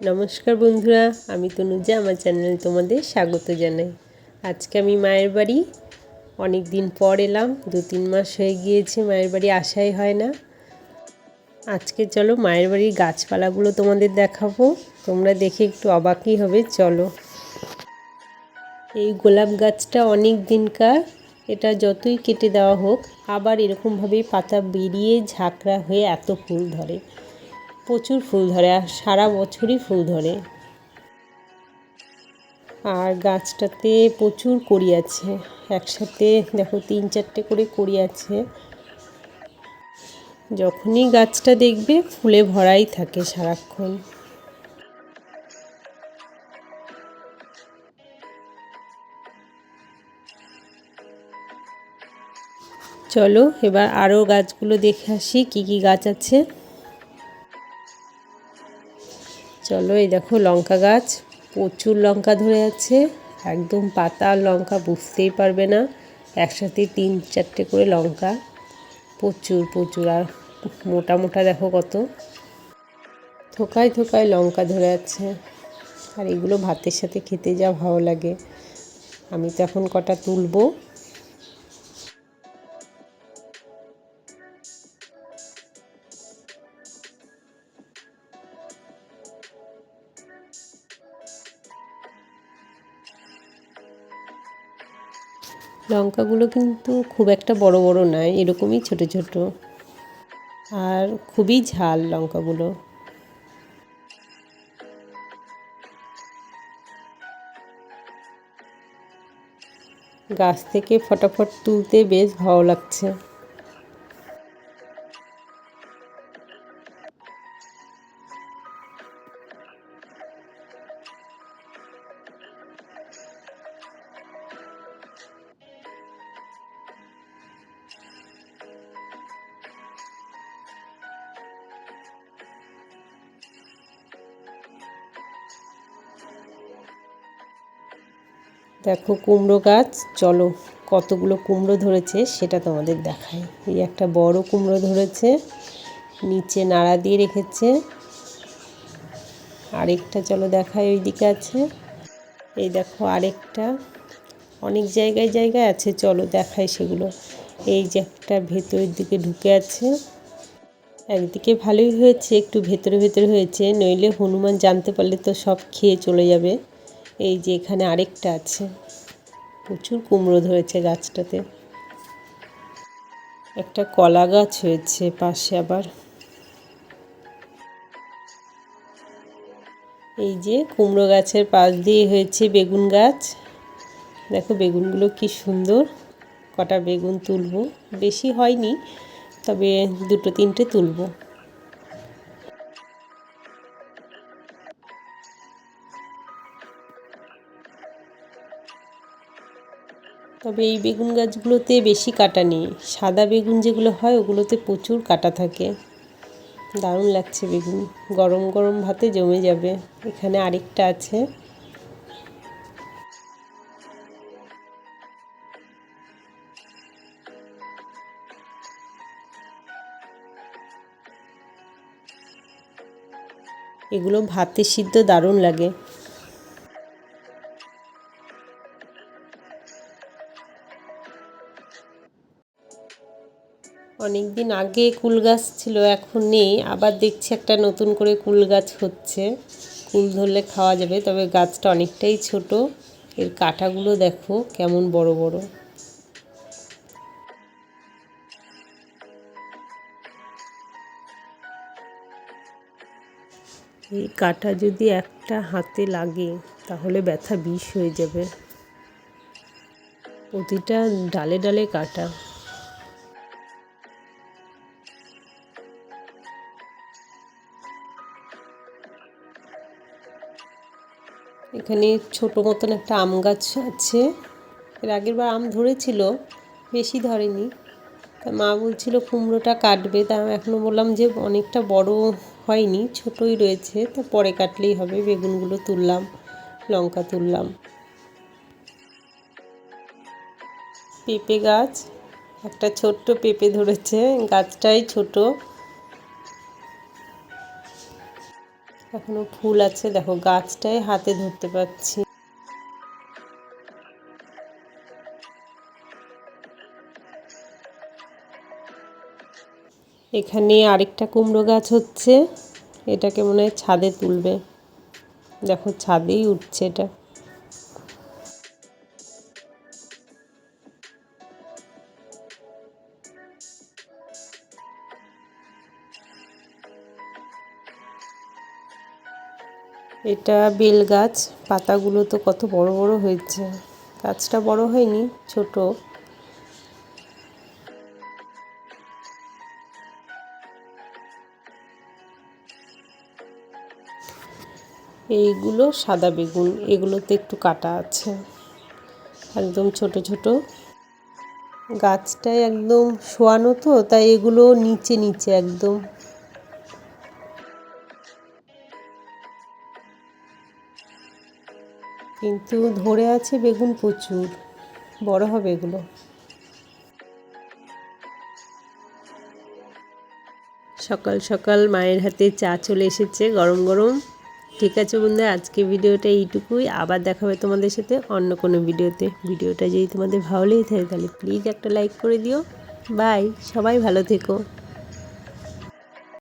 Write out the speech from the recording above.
নমস্কার বন্ধুরা, আমি তনুজা, আমার চ্যানেলে তোমাদের স্বাগত জানাই। আজকে আমি মায়ের বাড়ি অনেক দিন পর এলাম, দু তিন মাস হয়ে গিয়েছে, মায়ের বাড়ি আসাই হয় না। আজকে চলো মায়ের বাড়ির গাছপালাগুলো তোমাদের দেখাবো, তোমরা দেখে একটু অবাকই হবে, চলো। এই গোলাপ গাছটা অনেক দিনকার, এটা যতই কেটে দেওয়া হোক, আবার এরকমভাবেই পাতা বেরিয়ে ঝাঁকড়া হয়ে এত ফুল ধরে। প্রচুর ফুল ধরে আর সারা বছরই ফুল ধরে। আর গাছটাতে প্রচুর কড়ি আছে। একসাথে দেখো তিন চারটে করে কড়ি আছে। যখনই গাছটা দেখবে ফুলে ভরাই থাকে সারাক্ষণ। চলো এবার আরও গাছগুলো দেখে আসি, কি কি গাছ আছে। চলো, এই দেখো লঙ্কা গাছ। প্রচুর লঙ্কা ধরে আছে। একদম পাতা আর লঙ্কা, বুঝতেই পারবে না। একসাথে তিন চারটে করে লঙ্কা। প্রচুর প্রচুর। আর মোটা মোটা দেখো কত। থোকায় থোকায় লঙ্কা ধরে আছে। আর এগুলো ভাতের সাথে খেতে যা ভালো লাগে। আমি তো এখন কটা তুলবো। লঙ্কাগুলো কিন্তু খুব একটা বড় বড় নয়, এরকমই ছোট ছোট। আর খুবই ঝাল লঙ্কাগুলো। গাছ থেকে ফটাফট তুলতে বেশ ভালো লাগছে। দেখো কুমড়ো গাছ, চলো কতগুলো কুমড়ো ধরেছে সেটা তোমাদের দেখায় এই একটা বড় কুমড়ো ধরেছে, নিচে নাড়া দিয়ে রেখেছে। আরেকটা চলো দেখায় ওই দিকে আছে। এই দেখো আরেকটা, অনেক জায়গায় জায়গায় আছে, চলো দেখায় সেগুলো। এই যে একটা ভেতরের দিকে ঢুকে আছে। একদিকে ভালোই হয়েছে, একটু ভেতরে ভেতরে হয়েছে, নইলে হনুমান জানতে পারলে তো সব খেয়ে চলে যাবে। এই যে এখানে আরেকটা আছে। প্রচুর কুমড়ো ধরেছে গাছটাতে। একটা কলা গাছ হয়েছে পাশে আবার। এই যে কুমড়ো গাছের পাশ দিয়ে হয়েছে বেগুন গাছ। দেখো বেগুনগুলো কি সুন্দর। কটা বেগুন তুলবো। বেশি হয়নি, তবে দুটো তিনটে তুলবো। তবে এই বেগুন গাছগুলোতে বেশি কাটা নেই। সাদা বেগুন যেগুলো হয়, ওগুলোতে প্রচুর কাটা থাকে। দারুণ লাগছে বেগুন। গরম গরম ভাতে জমে যাবে। এখানে আরেকটা আছে। এগুলো ভাতে সিদ্ধ দারুণ লাগে। অনেক দিন আগে কুল গাছ ছিল, এখন নেই। আবার দেখছি একটা নতুন করে কুল গাছ হচ্ছে। কুল ধরলে খাওয়া যাবে, তবে গাছটা অনেকটাই ছোট। এর কাঁটাগুলো দেখো, কেমন বড় বড়। এই কাঁটা যদি একটা হাতে লাগে, তাহলে ব্যথা বিষ হয়ে যাবে। প্রতিটা ডালে ডালে কাটা। এখানে ছোট মতন একটা আম গাছ আছে। এর আগের বার আম ধরেছিল, বেশি ধরেনি। তা মা বলছিল কুমড়োটা কাটবে। তা এখনও বললাম যে অনেকটা বড় হয়নি, ছোটই রয়েছে। তা পরে কাটলেই হবে। বেগুনগুলো তুললাম, লঙ্কা তুললাম। পেঁপে গাছ, একটা ছোট্ট পেঁপে ধরেছে। গাছটাই ছোট। এখনও ফুল আছে, দেখো গাছটাই হাতে ধরতে পারছি। এখানে আরেকটা কুমড়ো গাছ হচ্ছে, এটাকে মনে হয় ছাদে তুলবে। দেখো ছাদেই উঠছে এটা। এটা বেল গাছ। পাতাগুলো তো কত বড় বড় হয়েছে। গাছটা বড় হয়নি, ছোট। এইগুলো সাদা বেগুন, এগুলোতে একটু কাটা আছে। একদম ছোট ছোট। গাছটায় একদম শোয়ানো তো, তাই এগুলো নিচে নিচে একদম কিন্তু ধরে আছে বেগুন প্রচুর। বড় হবে এগুলো। সকাল সকাল মায়ের হাতে চা চলে এসেছে গরম গরম। ঠিক আছে বন্ধুরা, আজকে ভিডিওটা এইটুকুই। আবার দেখাবে তোমাদের সাথে অন্য কোনো ভিডিওতে। ভিডিওটা যদি তোমাদের ভালো লেগে থাকে তাহলে প্লিজ একটা লাইক করে দিও। বাই সবাই ভালো থেকো।